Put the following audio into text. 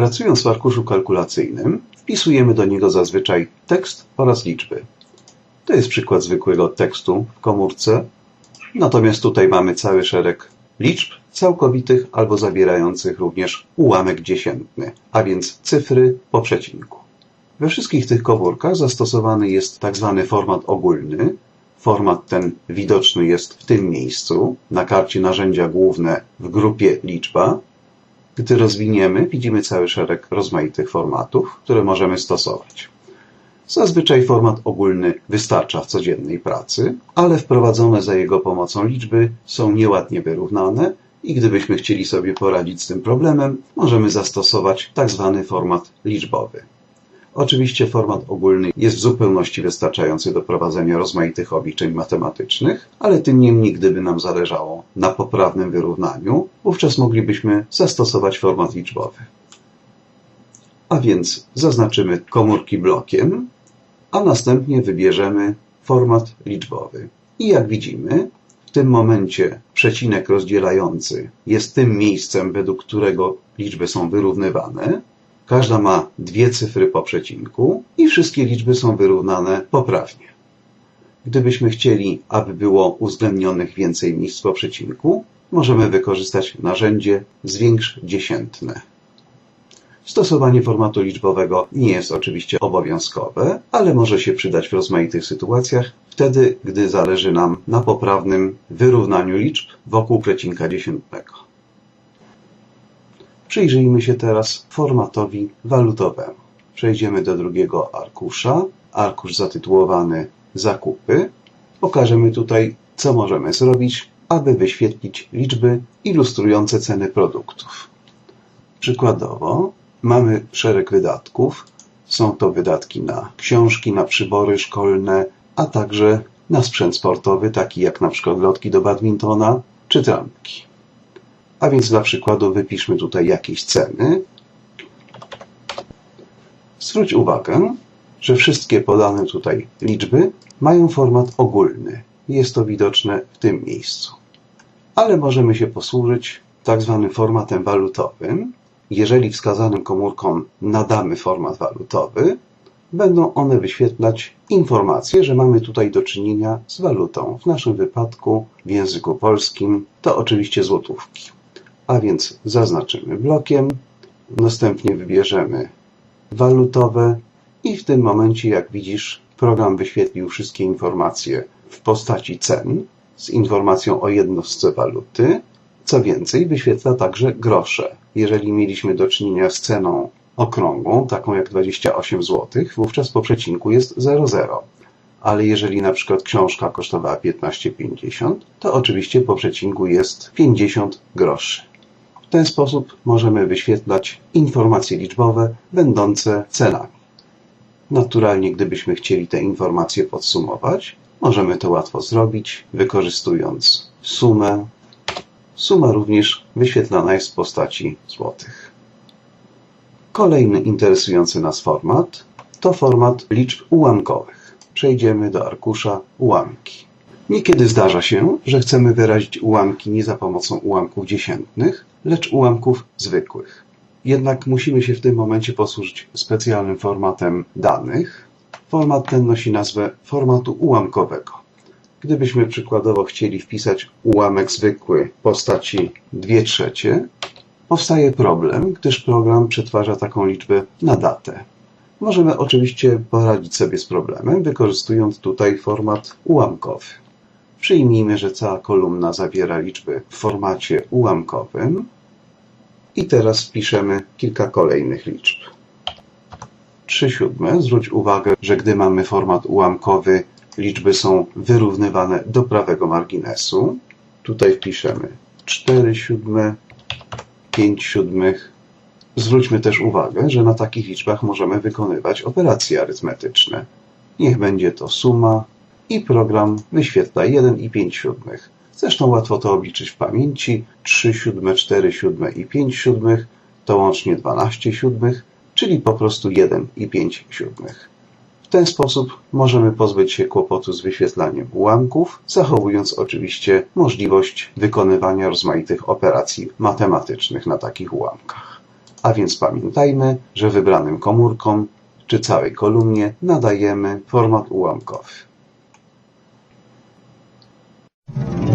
Pracując w arkuszu kalkulacyjnym, wpisujemy do niego zazwyczaj tekst oraz liczby. To jest przykład zwykłego tekstu w komórce, natomiast tutaj mamy cały szereg liczb całkowitych albo zawierających również ułamek dziesiętny, a więc cyfry po przecinku. We wszystkich tych komórkach zastosowany jest tak zwany format ogólny. Format ten widoczny jest w tym miejscu, na karcie narzędzia główne w grupie liczba. Gdy rozwiniemy, widzimy cały szereg rozmaitych formatów, które możemy stosować. Zazwyczaj format ogólny wystarcza w codziennej pracy, ale wprowadzone za jego pomocą liczby są nieładnie wyrównane i gdybyśmy chcieli sobie poradzić z tym problemem, możemy zastosować tak zwany format liczbowy. Oczywiście format ogólny jest w zupełności wystarczający do prowadzenia rozmaitych obliczeń matematycznych, ale tym niemniej gdyby nam zależało na poprawnym wyrównaniu, wówczas moglibyśmy zastosować format liczbowy. A więc zaznaczymy komórki blokiem, a następnie wybierzemy format liczbowy. I jak widzimy, w tym momencie przecinek rozdzielający jest tym miejscem, według którego liczby są wyrównywane. Każda ma dwie cyfry po przecinku i wszystkie liczby są wyrównane poprawnie. Gdybyśmy chcieli, aby było uwzględnionych więcej miejsc po przecinku, możemy wykorzystać narzędzie Zwiększ dziesiętne. Stosowanie formatu liczbowego nie jest oczywiście obowiązkowe, ale może się przydać w rozmaitych sytuacjach, wtedy gdy zależy nam na poprawnym wyrównaniu liczb wokół przecinka dziesiętnego. Przyjrzyjmy się teraz formatowi walutowemu. Przejdziemy do drugiego arkusza, arkusz zatytułowany Zakupy. Pokażemy tutaj, co możemy zrobić, aby wyświetlić liczby ilustrujące ceny produktów. Przykładowo mamy szereg wydatków. Są to wydatki na książki, na przybory szkolne, a także na sprzęt sportowy, taki jak na przykład lotki do badmintona czy trampki. A więc dla przykładu wypiszmy tutaj jakieś ceny. Zwróć uwagę, że wszystkie podane tutaj liczby mają format ogólny. Jest to widoczne w tym miejscu. Ale możemy się posłużyć tak zwanym formatem walutowym. Jeżeli wskazanym komórkom nadamy format walutowy, będą one wyświetlać informację, że mamy tutaj do czynienia z walutą. W naszym wypadku w języku polskim to oczywiście złotówki. A więc zaznaczymy blokiem, następnie wybierzemy walutowe i w tym momencie, jak widzisz, program wyświetlił wszystkie informacje w postaci cen z informacją o jednostce waluty. Co więcej, wyświetla także grosze. Jeżeli mieliśmy do czynienia z ceną okrągłą, taką jak 28 zł, wówczas po przecinku jest 00. Ale jeżeli na przykład książka kosztowała 15,50, to oczywiście po przecinku jest 50 groszy. W ten sposób możemy wyświetlać informacje liczbowe będące cenami. Naturalnie, gdybyśmy chcieli te informacje podsumować, możemy to łatwo zrobić, wykorzystując sumę. Suma również wyświetlana jest w postaci złotych. Kolejny interesujący nas format to format liczb ułamkowych. Przejdziemy do arkusza ułamki. Niekiedy zdarza się, że chcemy wyrazić ułamki nie za pomocą ułamków dziesiętnych, lecz ułamków zwykłych. Jednak musimy się w tym momencie posłużyć specjalnym formatem danych. Format ten nosi nazwę formatu ułamkowego. Gdybyśmy przykładowo chcieli wpisać ułamek zwykły postaci 2 trzecie, powstaje problem, gdyż program przetwarza taką liczbę na datę. Możemy oczywiście poradzić sobie z problemem, wykorzystując tutaj format ułamkowy. Przyjmijmy, że cała kolumna zawiera liczby w formacie ułamkowym i teraz wpiszemy kilka kolejnych liczb. 3 siódme. Zwróć uwagę, że gdy mamy format ułamkowy, liczby są wyrównywane do prawego marginesu. Tutaj wpiszemy 4 siódme, 5 siódmych. Zwróćmy też uwagę, że na takich liczbach możemy wykonywać operacje arytmetyczne. Niech będzie to suma i program wyświetla 1 i 5 siódmych. Zresztą łatwo to obliczyć w pamięci. 3 siódme, 4 siódme i 5 siódmych to łącznie 12 siódmych, czyli po prostu 1 i 5 siódmych. W ten sposób możemy pozbyć się kłopotu z wyświetlaniem ułamków, zachowując oczywiście możliwość wykonywania rozmaitych operacji matematycznych na takich ułamkach. A więc pamiętajmy, że wybranym komórkom czy całej kolumnie nadajemy format ułamkowy. Thank you.